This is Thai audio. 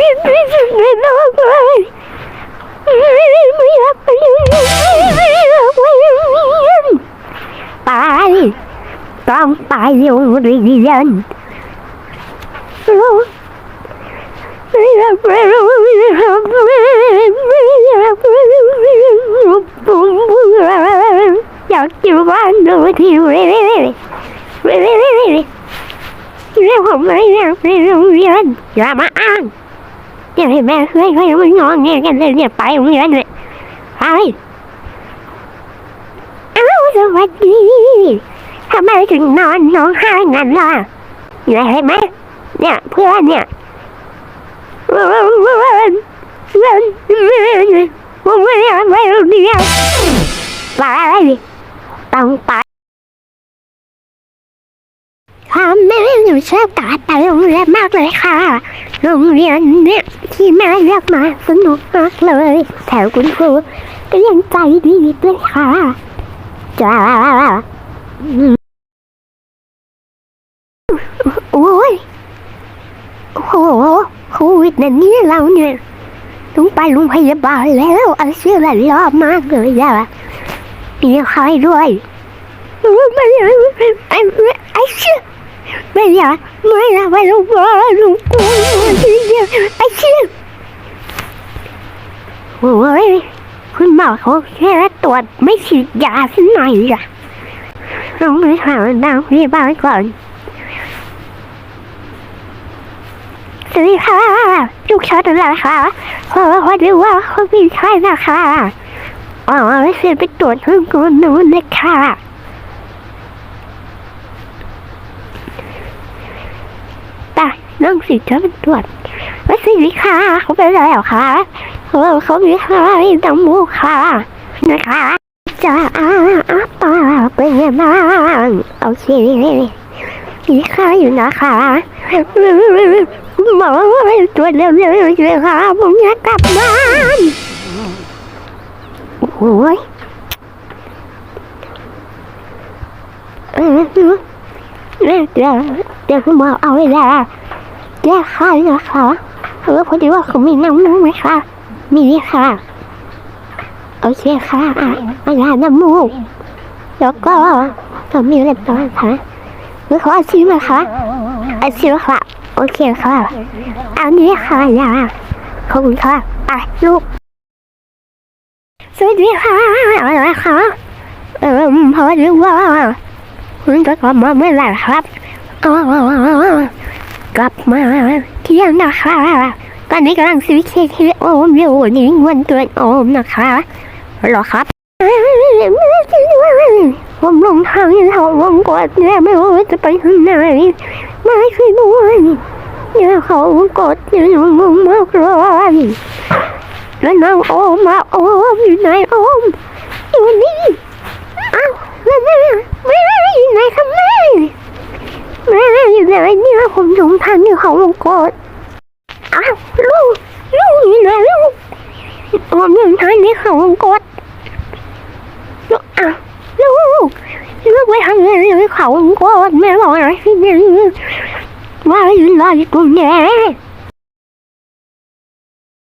วิตไม่ไม่ดในไม่เลยไม่ไม่ยากไม่ยู่ไม่ไม่ยากไม่ยู่ไปต้องไม่ยู่เรีม่รู้ไม่ไม่ยากไม่รู้ไม่ไม่ยากไปไม่ไม่ยากไปไมอยไม่ยู่บ้านดูทีไม่รื่ไม่ของไม่ไม่ยากไปโรงเรียนไม่ไมาอ้าง ย่าให้แม่เคยเคยมันงอแงกันเลยเนี่ยไปโรงเรียนเลยไปอ้าวสวัสดีทำไมถึงนอนน้องไห้งั้นล่ะเนี่ยเห็นไหมเนี่ยเพื่อนเนี่ยเพื่อนเพื่อนเพื่อมไม่อยากไปโรงเรียนไปต้องไปค่ะแม่ห นูชอบการไปโรงเรียนมากเลยค่ะ โรงเรียนเนี่ยที่แม่เรียกมาสนุกมากเลย แถวคุณครูก็ยังใจดีด้วยค่ะจ้าโอ้ยโอ้โหโควิดเนี่ยนี่เราเนี่ยต้องไปโรงพยาบาลแล้วเอาเชื่อหลายรอบมากเลยอะมีใครด้วยไม่อยากไอ้ไอ้เชื่อ ไม่อยากไม่อยากไปโรงพยาบาลหนูกลัวทีเดียวไอ้เชี่ยโอ้ยคุณหมอเขาแค่ตรวจไม่ฉีดยาสักหน่อยอะต้องไปหาหน้าพยาบาลก่อนสวัสดีค่ะลูกชายตัวไหนคะเพราะว่าดูว่าเขามีไข้นะคะอ๋อไม่เสียไปตรวจเพิ่มกูนูนนะคะ แต่ นั่งสิจะเป็นตรวจว่าสิวิค่ะเขาเป็นอะไรเหรอคะเขาเขามีค่ะมีจมูค่ะนะคะจะอาอาปาเป็นไงบ้างโอเคมีค่ะอยู่นะคะหมอว่าไปตรวจเร็วๆเลยค่ะผมอยากกลับบ้านโอ้ยเออเดี๋ยวเดี๋ยวคุณหมอเอาเวลา แยกค่ายนะคะเออพอดีว่าเขามีน้ำมูกไหมคะมีค่ะ โอเคค่ะอะอาหาน้ำมูก แล้วก็เขามีอะไรต่อคะหรือขาอาชีพไหมคะอาชีพค่ะ โอเคค่ะเอานี้ค่ะยาขอบคุณค่ะไปลูกสวัสดีค่ะอะไรคะเออพอดีว่าคุณจะกลับมาเมื่อไหร่ครับอ๋อ กลับมาเที่ยงนะคะตอนนี้กำลังซื้อเค้กให้โอมอยู่นี่วันเกิดโอมนะคะหรอครับผมลงทางที่เขาวงกดเนี่ยไม่รู้จะไปทางไหนไม่ช่วยด้วยเนี่ยเขาวงกดเนี่ยงงมากเลยแล้วน้องโอมมาโอมอยู่ไหนโอมอยู่นี่อ้าวแล้วแม่แม่อยู่ไหนคะแม่ ม่อยู่ไหนเนี่ยผมหลงทางนี่เขาลงกดอ้าวลูกลูกอยู่ไหนลูกผมหลงทางนี่เขาลงกดลูกอ้าวลูกลูกไปทางไหนที่เขาลงกดแม่บอกอะไรที่นี่ว่าอยู่รออยู่ตรงนี้